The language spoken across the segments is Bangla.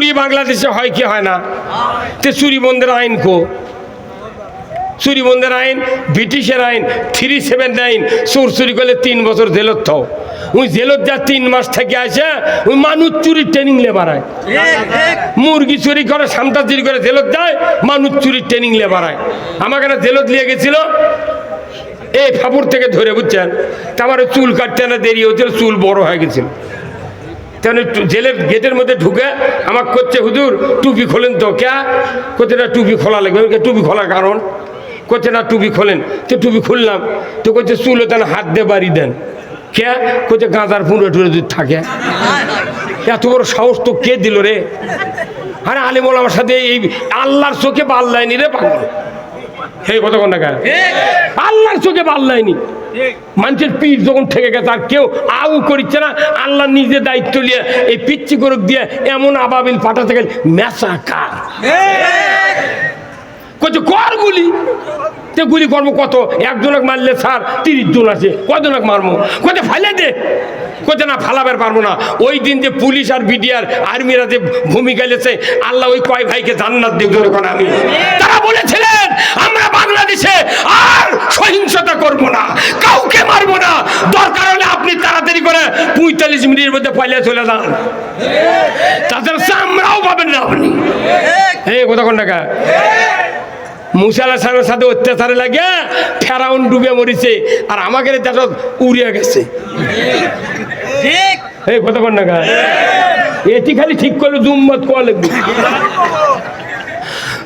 চুরি বাংলাদেশে হয় কি হয় না? তে চুরি বন্ধের আইন কো? চুরি বন্ধের আইন, ব্রিটিশের আইন, থ্রি সেভেন নাইন, চোর চুরি করলে তিন বছর জেলত থাও। ওই জেলত যা তিন মাস থেকে আসে, ওই মানুষ চুরির ট্রেনিং লেবারায় মুরগি চুরি করে সামতা চুরি করে জেলত যায় মানুষ চুরির ট্রেনিং লেবারায় আমাকে না জেলত নিয়ে গেছিল, এই ফাপুর থেকে ধরে, বুঝছেন? তা আমার চুল কাটতে না দেরি হচ্ছিল চুল বড় হয়ে গেছিল। তেমন জেলের গেটের মধ্যে ঢুকে আমার করছে, হুজুর, টুপি খোলেন তো। ক্যা? না, টুপি খোলা লাগবে। টুপি খোলার কারণ? করছে না, টুপি খোলেন। তো টুপি খুললাম। তো করছে চুলো তেন হাত দিয়ে বাড়ি দেন। কে করছে গাঁদার পুরো টুরে যদি থাকে। এত বড় সাহস তো কে দিল রে? আরে আলিমুল আমার সাথে এই আল্লাহর চোখে পাল্লায়নি রে পাগল। আল্লাহর চোখে মানুষের পিঠ যখন থেকে গেছে, আর কেউ আউ করিচ্ছে না। আল্লাহ নিজে দায়িত্ব নিয়ে এই পিচ্ছি করুক দিয়ে এমন আবাবিল গেল মেসা কার কর গুলি। তে গুলি কত? একজনক মারলে স্যার তিরিশ জন আছে, কজনক মারবো? কোথায় ফাইলে দে। কোথায় না, ফালাবার পারব না। ওই দিন যে পুলিশ আর বিডিআর আর্মিরা যে ভূমিকা লেছে, আল্লাহ ওই কয় ভাইকে জান্নাত দেব যখন আমি। তারা বলেছিলেন আমরা বাংলাদেশে আর সহিংসতা করব না কাউকে মারবো না। দরকার হলে আপনি তাড়াতাড়ি করে পঁয়তাল্লিশ মিনিটের মধ্যে পালিয়ে চলে যান। তাছাড়া আমরাও পাবেন না আপনি। এই কতক্ষণ টাকা মুসালা সাহেবের সাথে অত্যাচারে লাগে ফেরাউন ডুবে মরিছে আর আমাকে দেখো উড়িয়ে গেছে। এই কতক্ষণ টাকা এটি খালি ঠিক করলে জুম্মত কোয়া লাগবে?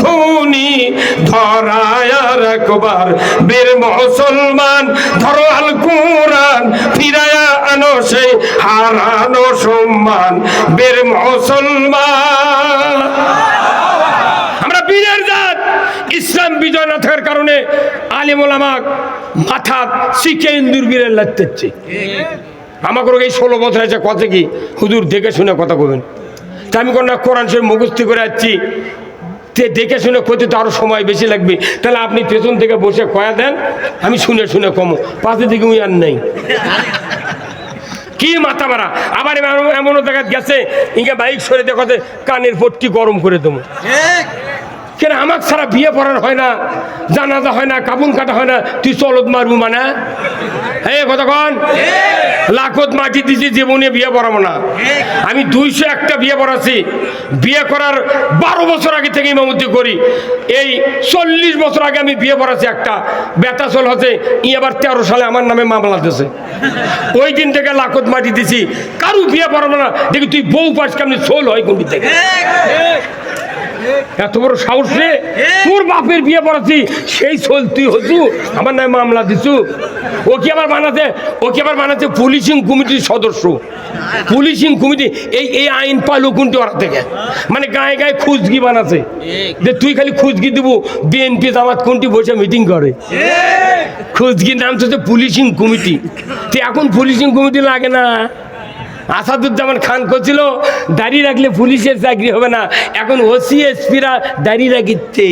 ধুনি ধরায়ার একবার। বীর মুসলমান, ধরো আল কোরআন, ফিরায়া আনো সেই হারানো সম্মান। বীর মুসলমান। আমরা বীরের জাত। ইসলাম বিজয় না থাকার কারণে আলিমুল আমাক মাথা শিখে ইন্দুর বীরের লাগতেছে। আমাকে এই ষোলো বছর আছে, কথা কি? হুজুর দেখে শুনে কথা কবেন তা আমি কোনো কোরআন শরীফ মুখস্থি করে যাচ্ছি দেখে শুনে করতে তো আরও সময় বেশি লাগবে। তাহলে আপনি পেছন থেকে বসে কয়া দেন আমি শুনে শুনে কমো। পাশে দিকে উই আর নেই। কি মাথা মারা? আবার এমন- এমনও দেখা গেছে ইঙ্গে বাইক সরে দেখতে কানের পট্টি গরম করে দেবো। কেন আমার ছাড়া বিয়ে পড়ার হয় না জানাজা হয় না কাবুন কাটা হয় না তুই চলত মারবু মানে? হে কতক্ষণ লাখত মাটি দিছি জীবনে বিয়ে পড়াবো না। আমি দুইশো একটা বিয়ে পড়াছি বিয়ে করার বারো বছর আগে থেকে ইমামতি করি। এই চল্লিশ বছর আগে আমি বিয়ে পড়াছি একটা। বেতা চল হচ্ছে, ই আবার তেরো সালে আমার নামে মামলা দিয়েছে ওই দিন থেকে লাখত মাটি দিছি। কারু বিয়ে পড়াবো না। দেখি তুই বউ পাস কেমনি সোল হয় কোন থেকে? এত বড় সাহস রে? তোর বাপের বিয়ে পড়াচ্ছি সেই চল তুই হতু আমার নামে মামলা দিছু? ও কি আবার বানাতে ও কি আবার বানাতে পুলিশিং কমিটির সদস্য? পুলিশিং কমিটি এই এই আইন পালো কোনটি ওরা থেকে? মানে গায়ে গায়ে খুজগি বানাছে। যে তুই খালি খুজগি দিব বিএনপি জামাত কোনটি বসে মিটিং করে? খুজগির নাম হচ্ছে পুলিশিং কমিটি। তো এখন পুলিশিং কমিটি লাগে না? আসাদুজ্জামান খান করছিল দাড়ি রাখলে পুলিশের চাকরি হবে না। এখন ওসি এসপিরা দাড়ি রাখিচ্ছে।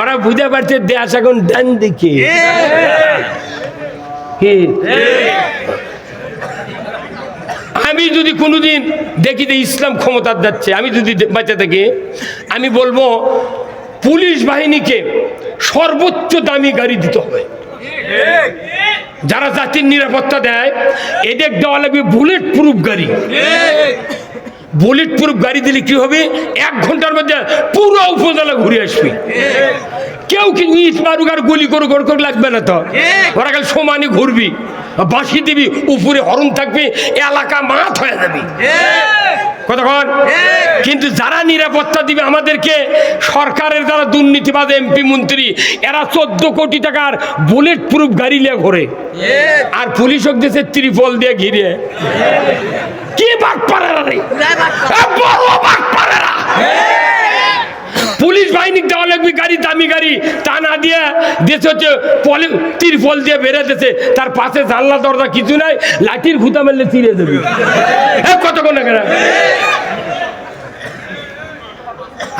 ওরা বুঝে পারছে দেশ এখন ডান দিকে। আমি যদি কোনোদিন দেখি যে ইসলাম ক্ষমতার যাচ্ছে আমি যদি বাচ্চা থেকে আমি বলব পুলিশ বাহিনীকে সর্বোচ্চ দামি গাড়ি দিতে হবে। যারা জাতির নিরাপত্তা দেয়, এদের দেওয়া লাগবে বুলেট প্রুফ গাড়ি। বুলেট প্রুফ গাড়ি দিলে কি হবে? এক ঘণ্টার মধ্যে পুরো উপজেলা ঘুরে আসবে। কেউ কি ইট মারুক আর গুলি করুক, ওর করে লাগবে না তো। ওরা খালি সমানে ঘুরবি বাসি দিবি, উপরে হরণ থাকবে, এলাকা মাঠ হয়ে যাবে। কতক্ষণ কিন্তু যারা নিরাপত্তা দিবে আমাদেরকে সরকারের যারা দুর্নীতিবাদ এমপি মন্ত্রী এরা চোদ্দ কোটি টাকার বুলেট প্রুফ গাড়ি নিয়ে ঘোরে। আর পুলিশ হোক দেশে ত্রিপল দিয়ে ঘিরে। কি বাঘ পারেরা রে? বড় বাঘ পারেরা পুলিশ বাহিনী দেওয়া লাগবে গাড়ি দামি গাড়ি তা দিয়ে দেশ হচ্ছে পলি তিরপল দিয়ে বেড়ে তার পাশে জানলা, দরজা কিছু নাই, লাঠির ঘুতা মেললে চিরে দেবে। কতক্ষণ কেন?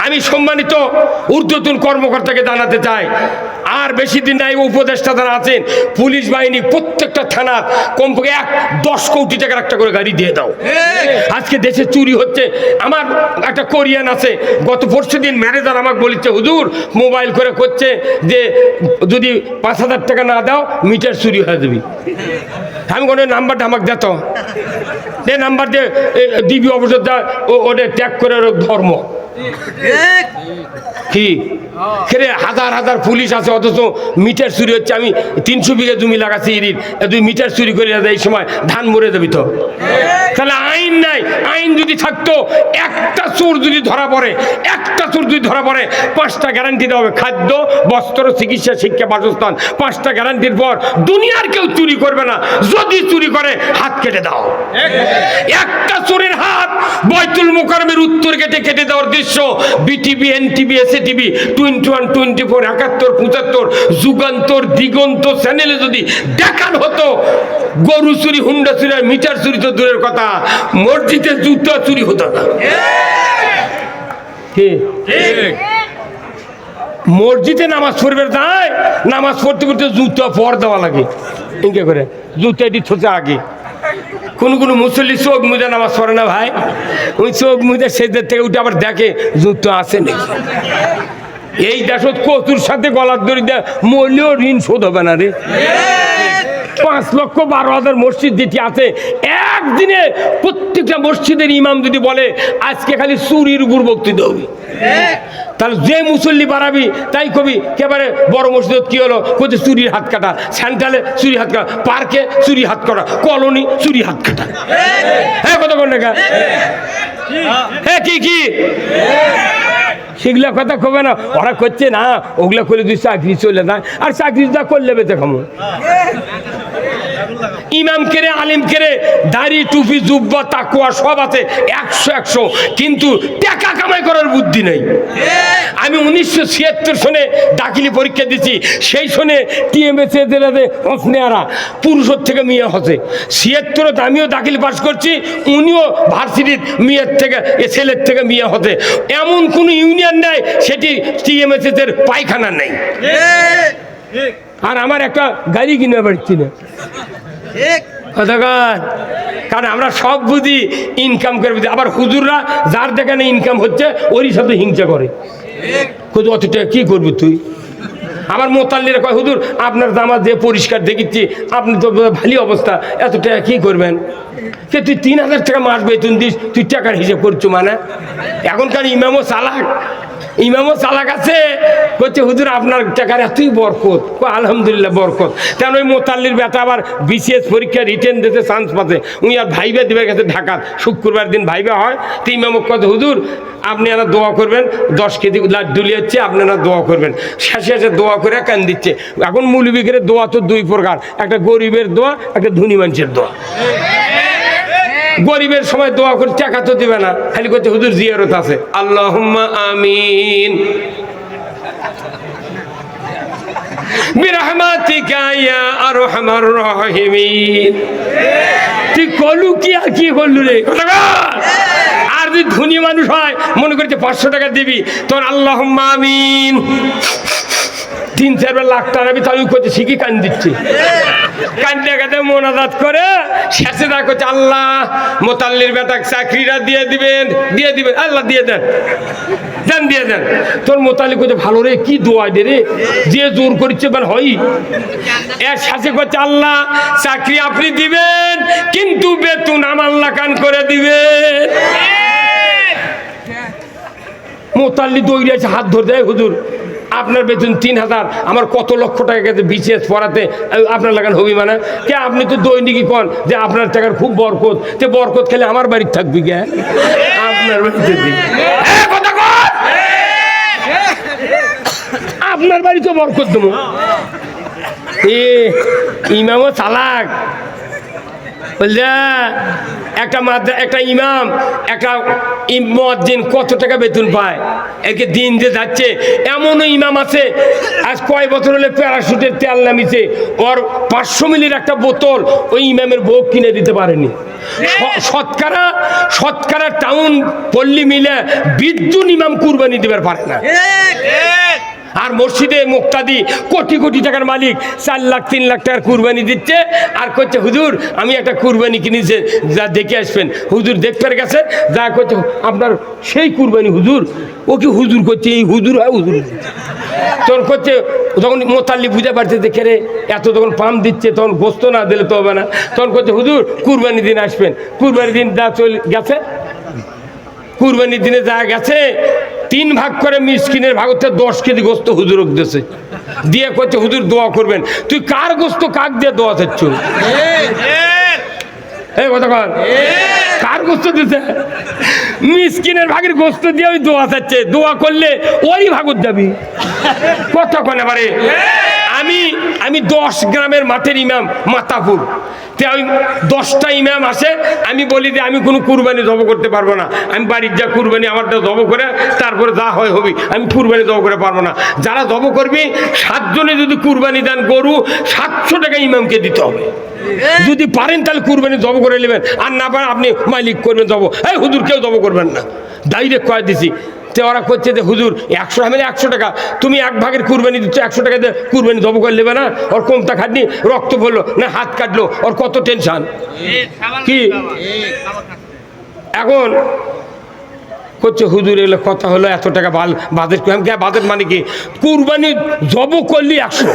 আমি সম্মানিত ঊর্ধ্বতন কর্মকর্তাকে জানাতে চাই আর বেশি দিন নাই, উপদেষ্টা যারা আছেন, পুলিশ বাহিনী প্রত্যেকটা থানার কমপক্ষে এক দশ কোটি টাকার একটা করে গাড়ি দিয়ে দাও। আজকে দেশে চুরি হচ্ছে। আমার একটা কোরিয়ান আছে, গত পরশু দিন ম্যানেজার আমাকে বলেছে, হুজুর, মোবাইল করে করছে যে যদি পাঁচ হাজার টাকা না দাও, মিটার চুরি হয়ে যাবি। আমি কোনো নাম্বারটা আমাকে দিত যে নাম্বার দিয়ে দিবি অবসর যা ও- ওটা ত্যাগ করে ধর্ম। কি? হাজার হাজার পুলিশ আছে অথচ মিটার চুরি হচ্ছে আমি তিনশো বিঘা জমি লাগাচ্ছি ইরির। তুই মিটার চুরি করে এই সময় ধান মরে যাবি তো। তাহলে আইন নাই আইন যদি থাকতো একটা চোর যদি ধরা পড়ে একটা চোর যদি ধরা পড়ে পাঁচটা গ্যারান্টি দেওয়া হবে খাদ্য বস্ত্র চিকিৎসা শিক্ষা বাসস্থান পাঁচটা গ্যারান্টির পর দুনিয়ার কেউ চুরি করবে না। যদি চুরি করে হাত কেটে দাও। একটা চোরের হাত বয়তুল মোকারমের উত্তর গেটে কেটে দেওয়ার দৃশ্য BTV, NTV, SATV, twenty one, twenty four, একাত্তর, পঁচাত্তর, যুগান্তর, দিগন্ত চ্যানেলে যদি দেখান হতো, গরু চুরি, হুন্ডা চুরি আর মিটার চুরি তো দূরের কথা, মসজিদে জুতো চুরি হতো না। মসজিদে নামাজ পড়বে তাই নামাজ পড়তে পড়তে জুতো পর দেওয়া লাগে। ইনকে করে? জুতো এটি থোচে আগে। কোন কোন মুসল্লি চোখ মুজে নামাজ পড়ে না ভাই? ওই চোখ মুজে সেদের থেকে উঠে আবার দেখে যুদ্ধ আছে নাকি? এই দেশত কচুর সাথে গলার দড়ি দেয় মরলেও ঋণ শোধ হবে না রে। পাঁচ লক্ষ বারো হাজার মসজিদ যেটি আছে একদিনে প্রত্যেকটা মসজিদের ইমাম যদি বলে, আজকে খালি চুরির উপর বক্তৃতা হবে। তাহলে যে মুসল্লি বাড়াবি, তাই কবি কেবারে বড়? মসজিদ কি হলো? কোথায় চুরির হাত কাটা। সেন্ট্রালে চুরি হাত কাটা। পার্কে চুরি হাত কাটা। কলোনি চুরি হাত কাটা। হ্যাঁ কত কোন? হ্যাঁ কি কি? সেগুলা কথা কবে না? ওরা করছে না, ওগুলা করলে তুই চাকরি চলে যায়। আর চাকরি যা করলে বেঁচে খামো। ইমাম কেরে আলিম কেরে দাড়ি টুপি জুব্বা তাকুয়া সব আছে একশো একশো। কিন্তু টাকা কামাই করার বুদ্ধি নেই। আমি উনিশশো ছিয়াত্তর সনে দাখিলি পরীক্ষা দিছি সেই সনে টিএমএসএ জেলাতে হসনেয়ারা পুরুষের থেকে মেয়ে হসে ছিয়াত্তরত আমিও দাখিল পাস করছি উনিও ভার্সিটির মেয়ের থেকে এ ছেলের থেকে মেয়ে হতে এমন কোনো ইউনিয়ন নেই সেটি টিএমএসএস এর পায়খানা নেই। আর আমার একটা গাড়ি কিনে পারছি না কারণ আমরা সব বুঝি ইনকাম করে বুঝি আবার হুজুররা যার যেখানে ইনকাম হচ্ছে ওরই সাথে হিংসা করে। খুদ অত টাকা কী করবি তুই? আমার মোতাল্লিরা কয় হুজুর আপনার জামা যে পরিষ্কার দেখিচ্ছি আপনি তো ভালো অবস্থা এত টাকা কী করবেন? সে তুই তিন হাজার টাকা মাস বেতন দিস তুই টাকার হিসেব করছ মানে? এখনকার ইমামও চালাক। ইমামও চালাক আছে। বলছে হুজুর, আপনার টাকার এতই বরকত। কো, আলহামদুলিল্লাহ, বরকত। তেমন ওই মোতাল্লির বেটা আবার বিসিএস পরীক্ষা রিটেন দিতে চান্স পাতে উনি আর ভাইবে দিবে গেছে ঢাকা শুক্রবার দিন ভাইবে হয়। তো ইমামক কত হুজুর, আপনি এরা দোয়া করবেন। দশ কেজি লাড্ডু লিয়েছে আপনারা দোয়া করবেন। শেষে শেষে দোয়া করে কান দিচ্ছে। এখন মূলবিকের দোয়া তো দুই প্রকার। একটা গরিবের দোয়া, একটা ধনী মানুষের দোয়া। গরিবের সময় দোয়া করে, টাকা তো দিবে না। খালি করতে হুজুর, জিয়ারত আছে। আল্লাহ আমিন? আর যদি ধনী মানুষ হয়, মনে করছে পাঁচশো টাকা দিবি। তোর আল্লাহ আমিন। তিন চারবার লাখ টাকা আমি তাহলে করছে শিখি, কান দিচ্ছি। কান্দে কাঁদে, মোনাজাত করে, শেষে দা করছে আল্লাহ, মোতাল্লির বেটা চাকরিটা দিয়ে দিবেন দিয়ে দিবেন, আল্লাহ দিয়ে দেন। দেন, দিয়ে দেন। তোর মোতালি করছে ভালো রে, কি দোয়া দে রে? যে জোর করছে মানে হই। এর শেষে করছে আল্লাহ, চাকরি আপনি দিবেন, কিন্তু বেতন আমার লাকান করে দিবেন মোতাল্লি দৌড়ে আছে হাত ধরে দেয়, হুজুর। আপনার বেতন তিন হাজার, আমার কত লক্ষ টাকা গেছে বিসিএস পড়াতে আপনার লাগান হবি মানে? কে, আপনি তো দৈনিকই কন যে আপনার টাকার খুব বরকত, যে বরকত খেলে আমার বাড়ির থাকবি কে? আপনার বাড়িতে! আপনার বাড়ি তো বরকত দেবো। এ, ইমামও চালাক। বলছে একটা মাদ্রা, একটা ইমাম, একটা মজ্জিন কত টাকা বেতন পায়? একে দিন যে যাচ্ছে, এমনও ইমাম আছে, আজ কয় বছর হলে প্যারাশুটের তেল নামিছে ওর পাঁচশো মিলির একটা বোতল ওই ইমামের বউ কিনে দিতে পারেনি। শতকরা শতকরা টাউন পল্লী মিলে বিদ্যুৎ ইমাম কুরবানি দিবার পারে না। আর মসজিদে মুক্তাদি কোটি কোটি টাকার মালিক, চার লাখ, তিন লাখ টাকার কুরবানি দিচ্ছে। আর করছে হুজুর, আমি একটা কুরবানি কিনেছে, যা দেখে আসবেন। হুজুর দেখতে গেছে, যা করছে আপনার সেই কুরবানি, হুজুর, ও কি হুজুর করছে? এই হুজুর হয় হুজুর তখন করছে তখন মোতাল্লি বুঝে পারছে দেখে রে, এত তখন পাম দিচ্ছে, তখন গোস্ত না দিলে তো হবে না। তখন করছে হুজুর কুরবানি দিন আসবেন। কুরবানি দিন যা চলে গেছে, কুরবানির দিনে যা গেছে তিন ভাগ করে মিসকিনের ভাগ হচ্ছে দশ কেজি গোস্ত হুজুর দিয়েছে দিয়ে করছে হুজুর, দোয়া করবেন। তুই কার গোস্ত, কাক দিয়ে দোয়া চাচ্ছ? এই কথা ভাগের গোস্ত দিয়ে ওই দোয়া করলে ওই ভাগত যাবি। কতক্ষণ এবারে। আমি দশ গ্রামের মাঠের ইমাম মাতাপুর। তে আমি দশটা ইমাম আসে, আমি বলি যে আমি কোনো কুরবানি জব করতে পারব না। আমি বাড়ির যা কুরবানি আমারটা জব করে, তারপরে যা হয় হবি, আমি কুরবানি জব করে পারব না। যারা জব করবি, সাতজনে যদি কুরবানি দেন গরু, সাতশো টাকা ইমামকে দিতে হবে। যদি পারেন তাহলে কুরবানি জব করে নেবেন, আর না পারেন আপনি মালিক করবেন জব। এই হুজুর কেউ জব করবেন না। ডাইরেক্ট কয়ে দিছি তে ওরা করছে যে হুজুর একশো হামিলে একশো টাকা। তুমি এক ভাগের কুরবানি দিচ্ছ একশো টাকা দিয়ে কুরবানি দব করে নেবে না? ওর কমতা খাটনি রক্ত পড়ল না হাত কাটলো ওর কত টেনশান? কি? এখন করছে, হুজুর এলে কথা হলো, এত টাকা ভালো বাজেট বাজেট মানে কি? কুরবানি জব করলি একশো।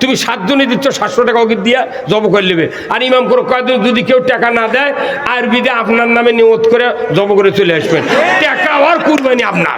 তুমি সাতজনে দিচ্ছ, সাতশো টাকা ওকে দিয়া জব করে নেবে। আর ইমাম করে কয়েকদিন যদি কেউ টাকা না দেয় আর বিদে আপনার নামে নিয়ত করে জব করে চলে আসবেন। টাকা আর কুরবানি আপনার।